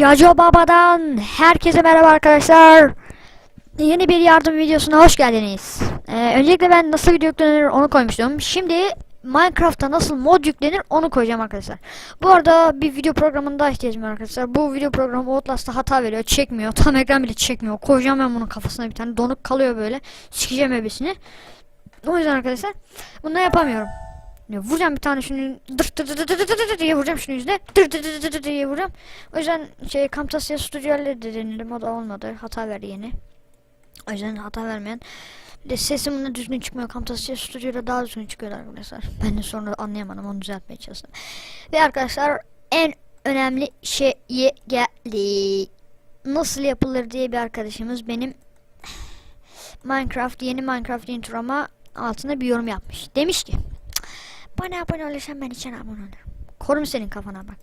Yaco Baba'dan herkese merhaba arkadaşlar. Yeni bir yardım videosuna hoş geldiniz. Ee, öncelikle ben nasıl video yüklenir onu koymuştum. Şimdi Minecraft'ta nasıl mod yüklenir onu koyacağım arkadaşlar. Bu arada bir video programında ihtiyacım var arkadaşlar. Bu video programı Outlast'ta hata veriyor. Çekmiyor. Tam ekran bile çekmiyor. Koyacağım ben bunun kafasına bir tane. Donuk kalıyor böyle. Sikeceğim hepsini. O yüzden arkadaşlar bunu yapamıyorum. Ya vuracağım bir tane şunu dır dır dır dır dır dır dır diye vuracağım şunu yüzüne dır dır dır dır dır diye vuracağım. O yüzden şey Camtasia Studio'larla de denedim o da olmadı. Hata verdi yeni. O yüzden hata vermeyen. De sesim buna düzgün çıkmıyor. Camtasia Studio'da daha düzgün çıkıyor arkadaşlar. Ben de sonra anlayamadım onu düzeltmeye çalıştım. Ve arkadaşlar en önemli şeye geldik. Nasıl yapılır diye bir arkadaşımız benim Minecraft yeni Minecraft introma altına bir yorum yapmış. Demiş ki bana abone olursan ben için abone olurum. Korum senin kafana bak.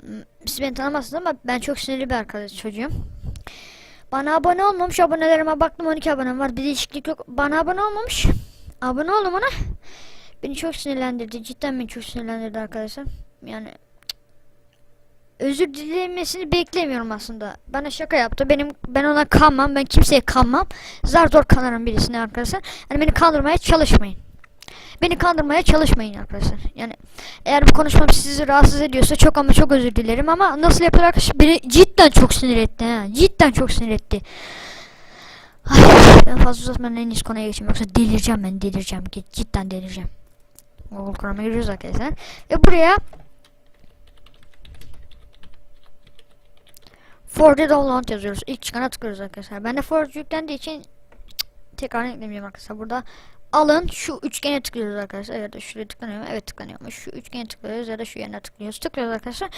Hmm, Siz beni tanımazsınız ama ben çok sinirli bir arkadaş çocuğum. Bana abone olmamış abonelerime baktım 12 abonem var. Bir değişiklik yok. Bana abone olmamış. Abone oldum ona. Beni çok sinirlendirdi. Cidden beni çok sinirlendirdi arkadaşlar. Yani özür dilemesini beklemiyorum aslında. Bana şaka yaptı. Benim ben ona kanmam. Ben kimseye kanmam. Zar zor kanarım birisine arkadaşlar. Yani beni kandırmaya çalışmayın. Beni kandırmaya çalışmayın arkadaşlar. Yani eğer bu konuşmam sizi rahatsız ediyorsa çok ama çok özür dilerim ama nasıl yapılır arkadaşlar beni cidden çok sinir etti ha. Cidden çok sinir etti. Ay, ben fazla uzatmadan en iyisi konuya geçeyim yoksa delireceğim ben delireceğim. Cidden delireceğim. Google Chrome'a giriyoruz arkadaşlar. Ve buraya Forge download yazıyoruz. İlk çıkana tıklıyoruz arkadaşlar. Ben de Forge yüklendiği için tekrar eklemeyeceğim arkadaşlar. Burada alın şu üçgene tıklıyoruz arkadaşlar ya da şuraya tıklanıyor mu? Evet tıklanıyormuş. Şu üçgene tıklıyoruz ya da şu yerine tıklıyoruz. Tıklıyoruz arkadaşlar.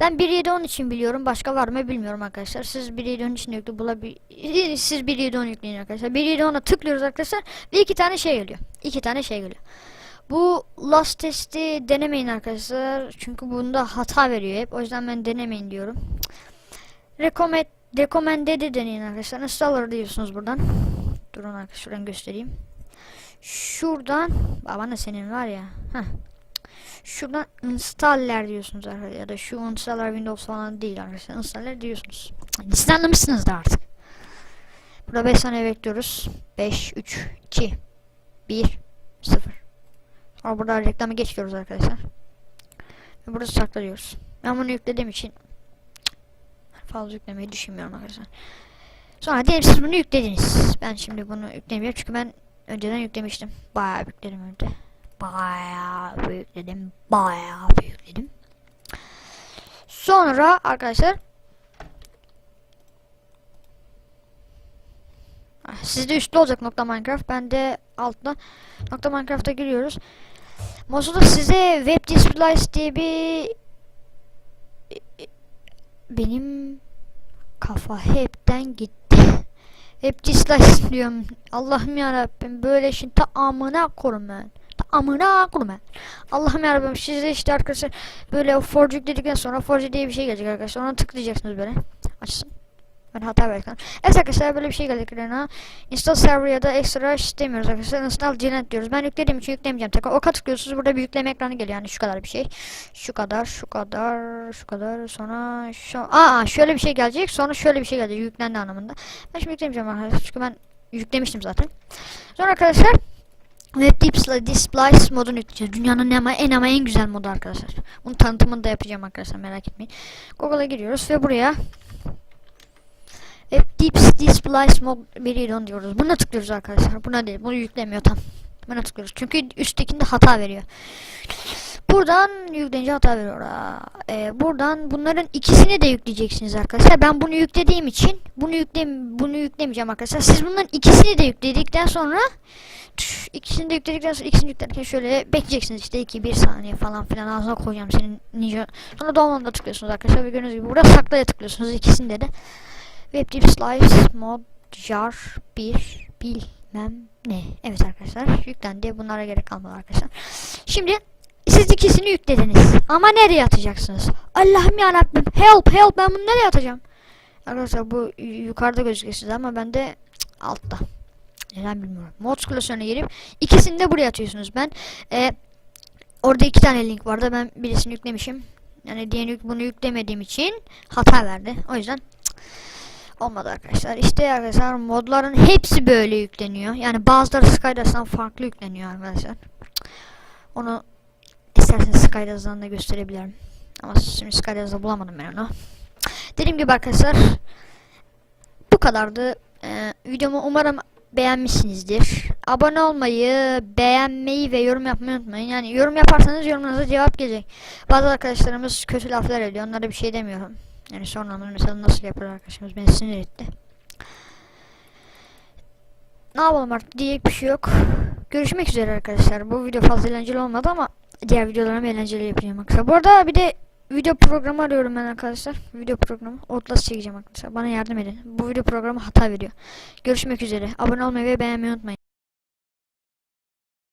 Ben 1.7.10 için biliyorum. Başka var mı bilmiyorum arkadaşlar. Siz 1.7.10 için yüklü bulabil siz 1.7.10 yükleyin arkadaşlar. 1.7.10'a tıklıyoruz arkadaşlar ve iki tane şey geliyor. İki tane şey geliyor. Bu last testi denemeyin arkadaşlar. Çünkü bunda hata veriyor hep. O yüzden ben denemeyin diyorum. Recommend recommended'i deneyin arkadaşlar. Installer diyorsunuz buradan. Durun arkadaşlar şuradan göstereyim. Şuradan baba da senin var ya. Heh. Şuradan installer diyorsunuz arkadaşlar ya da şu installer Windows falan değil arkadaşlar. Installer diyorsunuz. Anlamışsınız da artık. Burada 5 saniye bekliyoruz. 5 3 2 1 0. Sonra burada reklamı geçiyoruz arkadaşlar. Ve burada sakla diyoruz. Ben bunu yüklediğim için fazla yüklemeyi düşünmüyorum arkadaşlar. Sonra diyelim siz bunu yüklediniz. Ben şimdi bunu yüklemiyorum çünkü ben önceden yüklemiştim. Bayağı yükledim önce. Bayağı yükledim. Bayağı yükledim. Sonra arkadaşlar Ah, Sizde üstte olacak nokta Minecraft. Ben de altta nokta Minecraft'a giriyoruz. Mozilla size Web Displays diye bir benim kafa hepten gitti. Hep Displays diyorum. Allah'ım ya Rabbim böyle işin ta amına korum ben. Ta amına korum ben. Allah'ım ya Rabbim size işte arkadaşlar böyle Forge yükledikten sonra Forge diye bir şey gelecek arkadaşlar. Ona tıklayacaksınız böyle. Açsın. Ben hata verdim. Evet arkadaşlar böyle bir şey geldik ekrana. Install server ya da ekstra istemiyoruz arkadaşlar. Install Genet diyoruz. Ben yüklediğim için yüklemeyeceğim. Tekrar oka tıklıyorsunuz. Burada bir yükleme ekranı geliyor. Yani şu kadar bir şey. Şu kadar, şu kadar, şu kadar. Sonra şu... Aa şöyle bir şey gelecek. Sonra şöyle bir şey gelecek. Yüklendi anlamında. Ben şimdi yüklemeyeceğim arkadaşlar. Çünkü ben yüklemiştim zaten. Sonra arkadaşlar Web Display, modunu yükleyeceğiz. Dünyanın ama en ama en güzel modu arkadaşlar. Bunun tanıtımını da yapacağım arkadaşlar merak etmeyin. Google'a giriyoruz ve buraya Hep Deep Displays mod 1.7 diyoruz. Buna tıklıyoruz arkadaşlar. Buna değil. Bunu yüklemiyor tam. Buna tıklıyoruz. Çünkü üsttekinde hata veriyor. Buradan yükleyince hata veriyor. Aa, Ee, buradan bunların ikisini de yükleyeceksiniz arkadaşlar. Ben bunu yüklediğim için bunu yüklem bunu yüklemeyeceğim arkadaşlar. Siz bunların ikisini de yükledikten sonra ikisini de yükledikten sonra ikisini yüklerken şöyle bekleyeceksiniz işte 2 1 saniye falan filan ağzına koyacağım senin ninja. Sonra download'a tıklıyorsunuz arkadaşlar. Ve gördüğünüz gibi burada saklaya tıklıyorsunuz ikisinde de. Web Deep Slice mod jar 1 bilmem ne. Evet arkadaşlar yüklendi. Bunlara gerek kalmadı arkadaşlar. Şimdi siz ikisini yüklediniz. Ama nereye atacaksınız? Allah'ım ya Rabbim. Help help ben bunu nereye atacağım? Arkadaşlar bu yukarıda gözüküyor size ama bende cık, altta. Neden bilmiyorum. Mod klasörüne girip ikisini de buraya atıyorsunuz. Ben e, orada iki tane link vardı. Ben birisini yüklemişim. Yani diğer bunu yüklemediğim için hata verdi. O yüzden cık, olmadı arkadaşlar. İşte arkadaşlar modların hepsi böyle yükleniyor. Yani bazıları Skydars'tan farklı yükleniyor arkadaşlar. Onu isterseniz Skydars'dan da gösterebilirim. Ama şimdi Skydars'da bulamadım ben onu. Dediğim gibi arkadaşlar bu kadardı. Ee, videomu umarım beğenmişsinizdir. Abone olmayı, beğenmeyi ve yorum yapmayı unutmayın. Yani yorum yaparsanız yorumlarınıza cevap gelecek. Bazı arkadaşlarımız kötü laflar ediyor. Onlara bir şey demiyorum. Yani sonra mesela nasıl yapar arkadaşımız beni sinir etti. Ne yapalım artık diyecek bir şey yok. Görüşmek üzere arkadaşlar. Bu video fazla eğlenceli olmadı ama diğer videolarımı eğlenceli yapacağım arkadaşlar. Bu arada bir de video programı arıyorum ben arkadaşlar. Video programı. Outlast çekeceğim arkadaşlar. Bana yardım edin. Bu video programı hata veriyor. Görüşmek üzere. Abone olmayı ve beğenmeyi unutmayın.